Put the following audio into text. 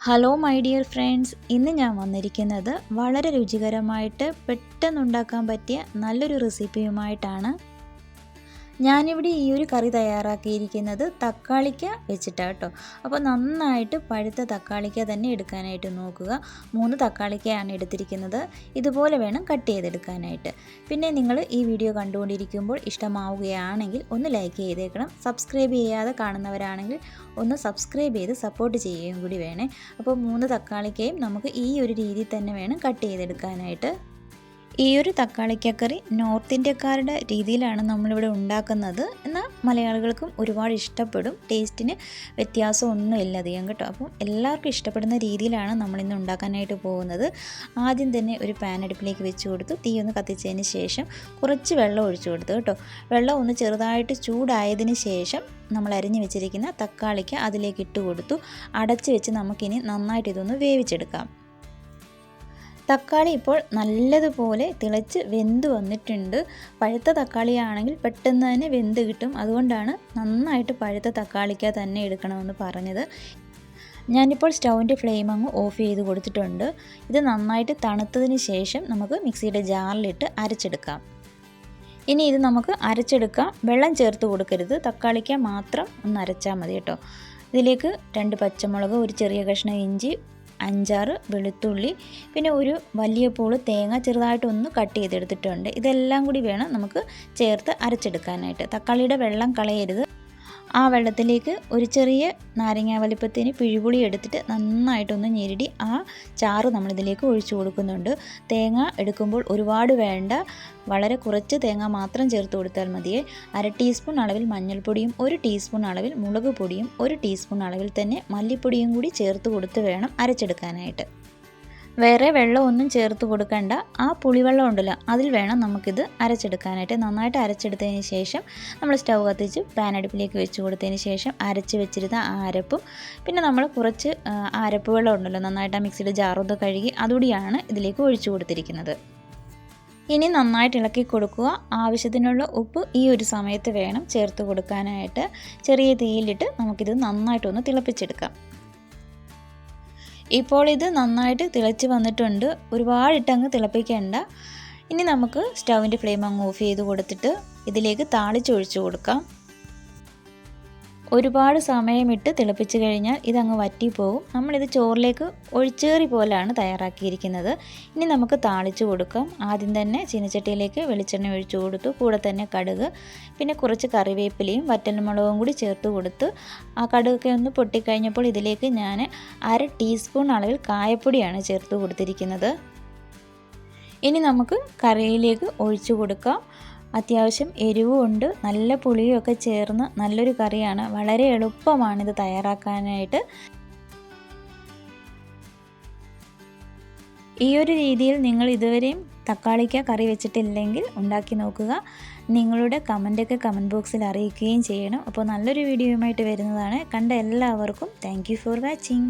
Hello my dear friends ഇന്ന് ഞാൻ വന്നിരിക്കുന്നത് വളരെ രുചികരമായിട്ട് പെട്ടെന്നുണ്ടാക്കാൻ പറ്റിയ നല്ലൊരു റെസിപ്പിയുമായിട്ടാണ് ഞാനിവിടെ ഈ ഒരു കറി തയ്യാറാക്കിയിരിക്കുന്നത് തക്കാളിക്ക വെച്ചിട്ടാണ് കേട്ടോ. അപ്പോൾ നന്നായിട്ട് പഴുത്ത തക്കാളിക്ക തന്നെ എടുക്കാനായിട്ട് നോക്കുക. മൂന്ന് തക്കാളിക്കയാണ് എടുത്തിരിക്കുന്നത്. ഇതുപോലെ വേണം കട്ട് ചെയ്തെടുക്കാനായിട്ട്. പിന്നെ നിങ്ങൾ ഈ വീഡിയോ കണ്ടുകൊണ്ടിരിക്കുമ്പോൾ ഇഷ്ടമാവുകയാണെങ്കിൽ ഒന്ന് ലൈക്ക് ചെയ്തേക്കണം. സബ്സ്ക്രൈബ് ചെയ്യാതെ കാണുന്നവരാണെങ്കിൽ ഒന്ന് സബ്സ്ക്രൈബ് ചെയ്ത് സപ്പോർട്ട് ചെയ്യുകയും കൂടി വേണേ. അപ്പോൾ മൂന്ന് തക്കാളിക്കയും നമുക്ക് ഈ ഒരു രീതിയിൽ തന്നെ വേണം കട്ട് ചെയ്തെടുക്കാനായിട്ട്. ഈ ഒരു തക്കാളിക്കക്കറി നോർത്ത് ഇന്ത്യക്കാരുടെ രീതിയിലാണ് നമ്മളിവിടെ ഉണ്ടാക്കുന്നത്. എന്നാൽ മലയാളികൾക്കും ഒരുപാട് ഇഷ്ടപ്പെടും. ടേസ്റ്റിന് വ്യത്യാസമൊന്നും അധികം കേട്ടോ. അപ്പം എല്ലാവർക്കും ഇഷ്ടപ്പെടുന്ന രീതിയിലാണ് നമ്മളിന്ന് ഉണ്ടാക്കാനായിട്ട് പോകുന്നത്. ആദ്യം തന്നെ ഒരു പാൻ അടുപ്പിലേക്ക് വെച്ച് കൊടുത്തു. തീ ഒന്ന് കത്തിച്ചതിന് ശേഷം കുറച്ച് വെള്ളം ഒഴിച്ചു കൊടുത്തു കേട്ടോ. വെള്ളം ഒന്ന് ചെറുതായിട്ട് ചൂടായതിന് ശേഷം നമ്മൾ അരിഞ്ഞു വെച്ചിരിക്കുന്ന തക്കാളിക്ക് അതിലേക്ക് ഇട്ട് കൊടുത്തു. അടച്ച് വെച്ച് നമുക്കിനി നന്നായിട്ട് ഇതൊന്ന് വേവിച്ചെടുക്കാം. തക്കാളി ഇപ്പോൾ നല്ലതുപോലെ തിളച്ച് വെന്ത് വന്നിട്ടുണ്ട്. പഴുത്ത തക്കാളിയാണെങ്കിൽ പെട്ടെന്ന് തന്നെ വെന്ത് കിട്ടും. അതുകൊണ്ടാണ് നന്നായിട്ട് പഴുത്ത തക്കാളിക്ക തന്നെ എടുക്കണമെന്ന് പറഞ്ഞത്. ഞാനിപ്പോൾ സ്റ്റൗവിന്റെ ഫ്ലെയിം അങ്ങ് ഓഫ് ചെയ്ത് കൊടുത്തിട്ടുണ്ട്. ഇത് നന്നായിട്ട് തണുത്തതിന് ശേഷം നമുക്ക് മിക്സിയുടെ ജാറിലിട്ട് അരച്ചെടുക്കാം. ഇനി ഇത് നമുക്ക് അരച്ചെടുക്കാം. വെള്ളം ചേർത്ത് കൊടുക്കരുത്. തക്കാളിക്ക മാത്രം ഒന്ന് അരച്ചാൽ മതി കേട്ടോ. ഇതിലേക്ക് രണ്ട് പച്ചമുളക് ഒരു ചെറിയ കഷ്ണം ഇഞ്ചി അഞ്ചാറ് വെളുത്തുള്ളി പിന്നെ ഒരു വലിയ പൂൾ തേങ്ങ ചെറുതായിട്ടൊന്ന് കട്ട് ചെയ്തെടുത്തിട്ടുണ്ട്. ഇതെല്ലാം കൂടി വേണം നമുക്ക് ചേർത്ത് അരച്ചെടുക്കാനായിട്ട്. തക്കാളിയുടെ വെള്ളം കളയരുത്. ആ വെള്ളത്തിലേക്ക് ഒരു ചെറിയ നാരങ്ങ വലിപ്പത്തിന് പിഴിപുളി എടുത്തിട്ട് നന്നായിട്ടൊന്ന് ഞെരടി ആ ചാറ് നമ്മളിതിലേക്ക് ഒഴിച്ചു കൊടുക്കുന്നുണ്ട്. തേങ്ങ എടുക്കുമ്പോൾ ഒരുപാട് വേണ്ട. വളരെ കുറച്ച് തേങ്ങ മാത്രം ചേർത്ത് കൊടുത്താൽ മതിയേ. അര ടീസ്പൂൺ അളവിൽ മഞ്ഞൾപ്പൊടിയും ഒരു ടീസ്പൂൺ അളവിൽ മുളക് പൊടിയും ഒരു ടീസ്പൂൺ അളവിൽ തന്നെ മല്ലിപ്പൊടിയും കൂടി ചേർത്ത് കൊടുത്ത് വേണം അരച്ചെടുക്കാനായിട്ട്. വേറെ വെള്ളമൊന്നും ചേർത്ത് കൊടുക്കണ്ട. ആ പുളിവെള്ളം ഉണ്ടല്ലോ അതിൽ വേണം നമുക്കിത് അരച്ചെടുക്കാനായിട്ട്. നന്നായിട്ട് അരച്ചെടുത്തതിന് ശേഷം നമ്മൾ സ്റ്റൗ കത്തിച്ച് പാൻ അടുപ്പിലേക്ക് വെച്ച് കൊടുത്തതിന് ശേഷം അരച്ച് വെച്ചിരുന്ന ആ അരപ്പും പിന്നെ നമ്മൾ കുറച്ച് അരപ്പ് വെള്ളം ഉണ്ടല്ലോ നന്നായിട്ട് ആ മിക്സിയുടെ ജാറൊന്ന് കഴുകി അതുകൂടിയാണ് ഇതിലേക്ക് ഒഴിച്ചു കൊടുത്തിരിക്കുന്നത്. ഇനി നന്നായിട്ട് ഇളക്കി കൊടുക്കുക. ആവശ്യത്തിനുള്ള ഉപ്പ് ഈ ഒരു സമയത്ത് വേണം ചേർത്ത് കൊടുക്കാനായിട്ട്. ചെറിയ തീയിലിട്ട് നമുക്കിത് നന്നായിട്ടൊന്ന് തിളപ്പിച്ചെടുക്കാം. ഇപ്പോൾ ഇത് നന്നായിട്ട് തിളച്ച് വന്നിട്ടുണ്ട്. ഒരുപാടിട്ടങ്ങ് തിളപ്പിക്കേണ്ട. ഇനി നമുക്ക് സ്റ്റൗവിന്റെ ഫ്ലെയിം അങ്ങ് ഓഫ് ചെയ്ത് കൊടുത്തിട്ട് ഇതിലേക്ക് താളിച്ചൊഴിച്ച് കൊടുക്കാം. ഒരുപാട് സമയമിട്ട് തിളപ്പിച്ച് കഴിഞ്ഞാൽ ഇതങ്ങ് വറ്റിപ്പോകും നമ്മളിത് ചോറിലേക്ക് ഒഴിച്ചേറി പോലെയാണ് തയ്യാറാക്കിയിരിക്കുന്നത്. ഇനി നമുക്ക് താളിച്ചു കൊടുക്കാം. ആദ്യം തന്നെ ചീനച്ചട്ടിയിലേക്ക് വെളിച്ചെണ്ണ ഒഴിച്ചു കൊടുത്തു. കൂടെ തന്നെ കടുക് പിന്നെ കുറച്ച് കറിവേപ്പിലയും വറ്റൽമുളകും കൂടി ചേർത്ത് കൊടുത്ത് ആ കടുകൊക്കെ ഒന്ന് പൊട്ടിക്കഴിഞ്ഞപ്പോൾ ഇതിലേക്ക് ഞാൻ അര ടീസ്പൂൺ അളവിൽ കായപ്പൊടിയാണ് ചേർത്ത് കൊടുത്തിരിക്കുന്നത്. ഇനി നമുക്ക് കറിയിലേക്ക് ഒഴിച്ചു കൊടുക്കാം. അത്യാവശ്യം എരിവുമുണ്ട് നല്ല പുളിയൊക്കെ ചേർന്ന് നല്ലൊരു കറിയാണ്. വളരെ എളുപ്പമാണിത് തയ്യാറാക്കാനായിട്ട്. ഈ ഒരു രീതിയിൽ നിങ്ങൾ ഇതുവരെയും തക്കാളിക്ക കറി വെച്ചിട്ടില്ലെങ്കിൽ ഉണ്ടാക്കി നോക്കുക. നിങ്ങളുടെ കമന്റൊക്കെ കമന്റ് ബോക്സിൽ അറിയിക്കുകയും ചെയ്യണം. അപ്പോൾ നല്ലൊരു വീഡിയോയുമായിട്ട് വരുന്നതാണ്. കണ്ട എല്ലാവർക്കും താങ്ക് ഫോർ വാച്ചിങ്